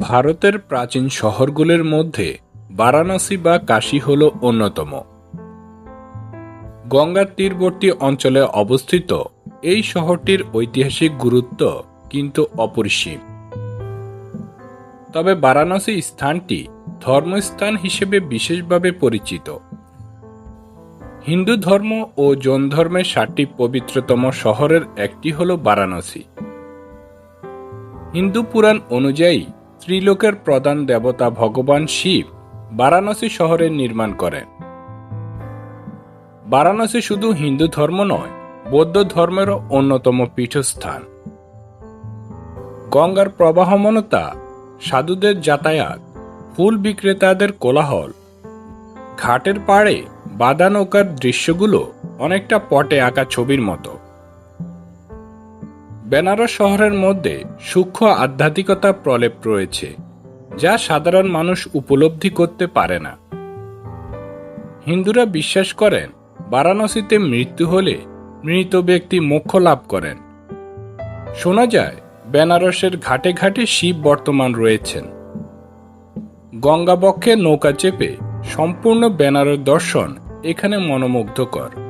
ভারতের প্রাচীন শহরগুলির মধ্যে বারাণসী বা কাশী হল অন্যতম। গঙ্গার তীরবর্তী অঞ্চলে অবস্থিত এই শহরটির ঐতিহাসিক গুরুত্ব কিন্তু অপরিসীম। তবে বারাণসী স্থানটি ধর্মস্থান হিসেবে বিশেষভাবে পরিচিত। হিন্দু ধর্ম ও জৈন ধর্মের সাতটি পবিত্রতম শহরের একটি হল বারাণসী। হিন্দু পুরাণ অনুযায়ী ত্রিলোকের প্রধান দেবতা ভগবান শিব বারাণসী শহরে নির্মাণ করেন। বারাণসী শুধু হিন্দু ধর্ম নয়, বৌদ্ধ ধর্মেরও অন্যতম পীঠস্থান। গঙ্গার প্রবাহমানতা, সাধুদের যাতায়াত, ফুল বিক্রেতাদের কোলাহল, ঘাটের পাড়ে বাদা নৌকার দৃশ্যগুলো অনেকটা পটে আঁকা ছবির মতো। বেনারস শহরের মধ্যে সূক্ষ্ম আধ্যাত্মিকতা প্রলেপ রয়েছে, যা সাধারণ মানুষ উপলব্ধি করতে পারে না। হিন্দুরা বিশ্বাস করেন, বারাণসীতে মৃত্যু হলে মৃত ব্যক্তি মোক্ষ লাভ করেন। শোনা যায়, বেনারসের ঘাটে ঘাটে শিব বর্তমান রয়েছেন। গঙ্গাবক্ষে নৌকা চেপে সম্পূর্ণ বেনারস দর্শন এখানে মনোমুগ্ধকর।